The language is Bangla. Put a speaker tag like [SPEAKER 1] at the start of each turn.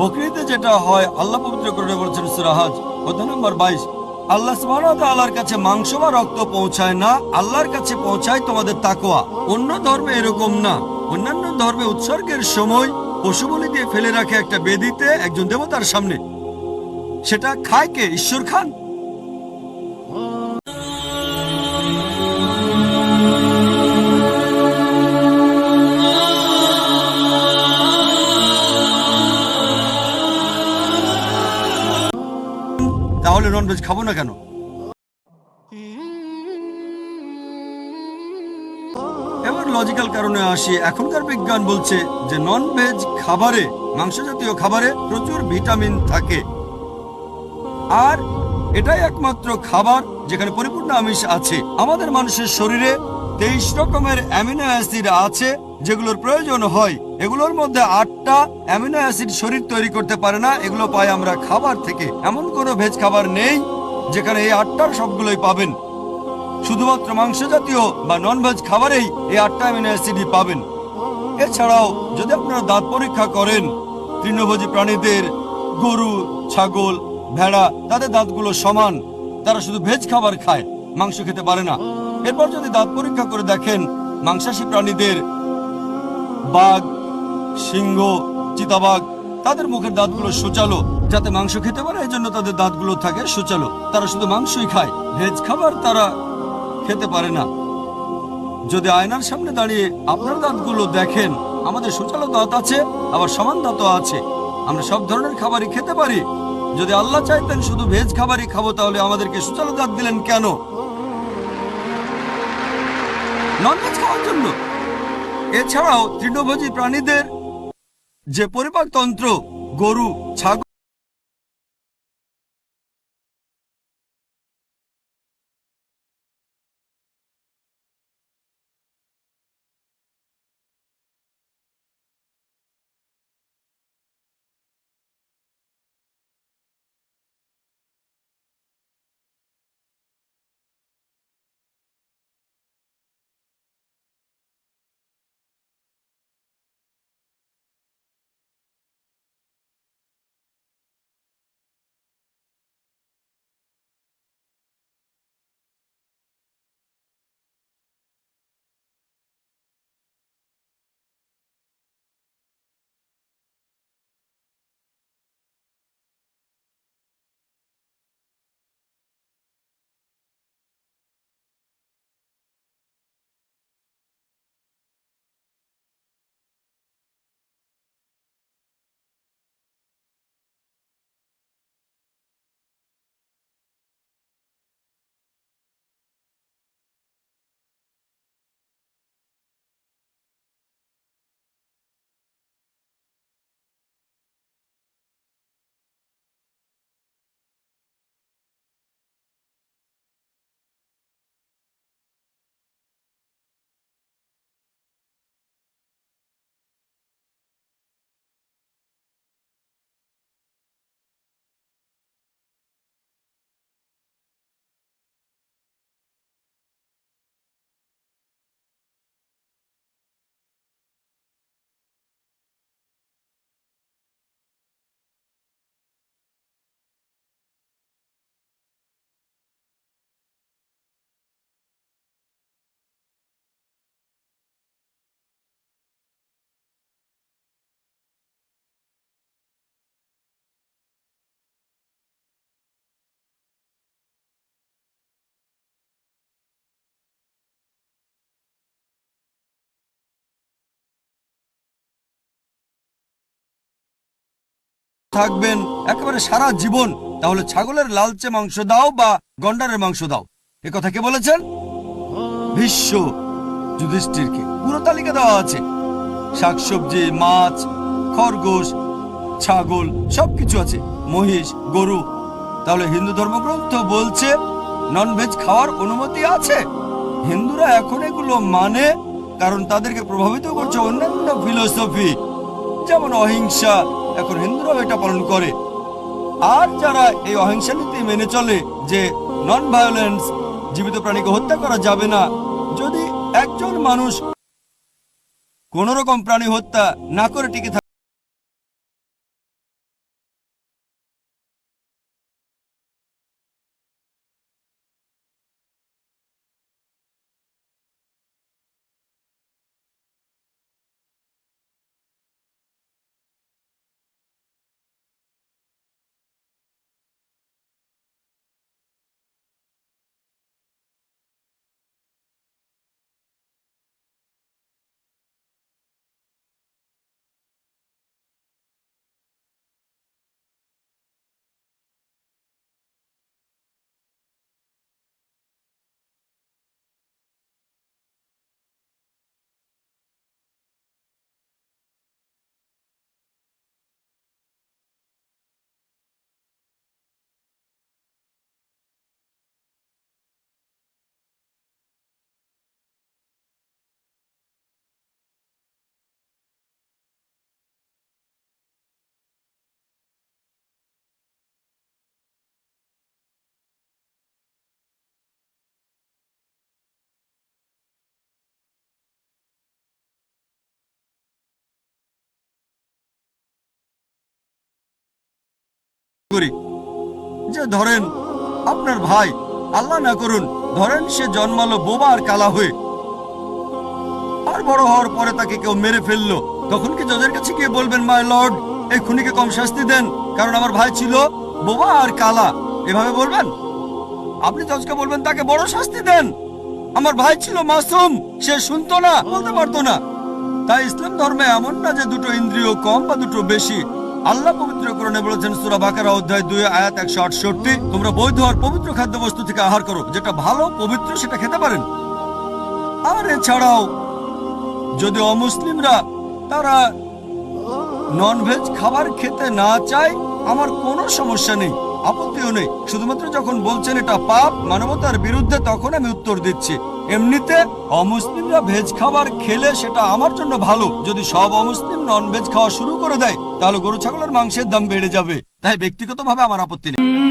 [SPEAKER 1] বকরিতে যেটা হয়, আল্লাহ পবিত্র করে বলছেন সুরাহাজ অধ্যায় নম্বর বাইশ। আল্লাহ আল্লাহর কাছে মাংস বা রক্ত পৌঁছায় না, আল্লাহর কাছে পৌঁছায় তোমাদের তাকোয়া অন্য ধর্মে এরকম না। অন্যান্য ধর্মে উৎসর্গের সময় পশু বলি দিয়ে ফেলে রাখে একটা বেদিতে একজন দেবতার সামনে। সেটা খায় কে? ঈশ্বর খান? ননভেজ খাব না কেন? এবার লজিক্যাল কারণে আসি। এখনকার বিজ্ঞান বলছে যে নন ভেজ খাবারে মাংস জাতীয় খাবারে প্রচুর ভিটামিন থাকে। আর এটাই একমাত্র খাবার যেখানে পরিপূর্ণ আমিষ আছে। আমাদের মানুষের শরীরে তেইশ রকমের অ্যামিনো অ্যাসিড আছে, যেগুলোর প্রয়োজন হয় এগুলোর মধ্যে আটটা অ্যামিনো অ্যাসিড শরীর তৈরি করতে পারে না। এগুলো পাই আমরা খাবার থেকে। এমন কোনো ভেজ খাবার নেই যেখানে এই আটটার সবগুলোই পাবেন। শুধুমাত্র মাংস জাতীয় বা নন ভেজ খাবারেই এই আটটা অ্যামিনো অ্যাসিডই পাবেন। এছাড়াও যদি আপনারা দাঁত পরীক্ষা করেন, তৃণভোজী প্রাণীদের গরু, ছাগল, ভেড়া, তাদের দাঁতগুলো সমান, তারা শুধু ভেজ খাবার খায়, মাংস খেতে পারে না। এরপর যদি দাঁত পরীক্ষা করে দেখেন, মাংসাশী প্রাণীদের বাঘ সিংহ, চিতাবাঘ, তাদের মুখের দাঁতগুলো সোচালো, যাতে মাংস খেতে পারে এই জন্য তাদের দাঁতগুলো থাকে সুচালো। তারা শুধু মাংসই খায়, ভেজ খাবার তারা খেতে পারে না। যদি আয়নার সামনে দাঁড়িয়ে আপনার দাঁতগুলো দেখেন, আমাদের সোচালো দাঁত আছে, আবার সমান দাঁতও আছে। আমরা সব ধরনের খাবারই খেতে পারি। যদি আল্লাহ চাইতেন শুধু ভেজ খাবারই খাব, তাহলে আমাদেরকে সুচালো দাঁত দিলেন কেন? নন ভেজ খাওয়ার জন্য। এছাড়াও তৃণভোজী প্রাণীদের যে পরিপাক তন্ত্র গরু ছাগল থাকবেন একেবারে সারা জীবন, তাহলে ছাগলের লালচে মাংস দাও বা গন্ডারের মাংস দাও। এ কথা কে বলেছেন? ভীষ্ম যুধিষ্ঠিরকে। পুরো তালিকা দেওয়া আছে। শাকসবজি, মাছ, খরগোশ, ছাগল, সবকিছু আছে। মহিষ, গরু। তাহলে হিন্দু ধর্মগ্রন্থ বলছে নন ভেজ খাওয়ার অনুমতি আছে। হিন্দুরা এখন এগুলো মানে কারণ তাদেরকে প্রভাবিত করছে অন্যান্য ফিলোসফি যেমন অহিংসা এখন হিন্দুরাও এটা পালন করে। আর যারা এই অহিংসা নীতি মেনে চলে যে নন ভায়োলেন্স জীবিত প্রাণীকে হত্যা করা যাবে না, যদি একজন মানুষ কোন রকম প্রাণী হত্যা না করে টিকে করি। যে ধরেন, আপনার ভাই, আল্লাহ না করুন, ধরেন সে জন্মালো বোবা আর কালা হয়ে। আর বড় হওয়ার পরে তাকে কেউ মেরে ফেলল। তখন কি জজের কাছে গিয়ে বলবেন মাই লর্ড এই খুনিকে কম শাস্তি দেন, কারণ আমার ভাই ছিল বোবা আর কালা। এভাবে বলবেন? আপনি জজকে বলবেন, তাকে বড় শাস্তি দেন। আমার ভাই ছিল মাসুম, সে শুনতো না, বলতে পারতো না। তাই ইসলাম ধর্মে এমন না যে দুটো ইন্দ্রিয় কম বা দুটো বেশি। আল্লাহ পবিত্র পবিত্রকরণে বলেছেন, সুরা বাকারা অধ্যায় দুই, আয়াত একশো আটষট্টি, তোমরা বৈধ আর পবিত্র খাদ্যবস্তু থেকে আহার করো, যেটা ভালো, পবিত্র, সেটা খেতে পারেন। আর এছাড়াও, যদি অমুসলিমরা তারা ননভেজ খাবার খেতে না চায়, আমার কোনো সমস্যা নেই। আপত্তিও নেই। শুধুমাত্র যখন বলছেন এটা পাপ, মানবতার বিরুদ্ধে তখন আমি উত্তর দিচ্ছি। এমনিতে অমুসলিমরা ভেজ খাবার খেলে সেটা আমার জন্য ভালো। যদি সব অমুসলিম নন ভেজ খাওয়া শুরু করে দেয়, তাহলে গরু ছাগলের মাংসের দাম বেড়ে যাবে। তাই ব্যক্তিগতভাবে আমার আপত্তি নেই।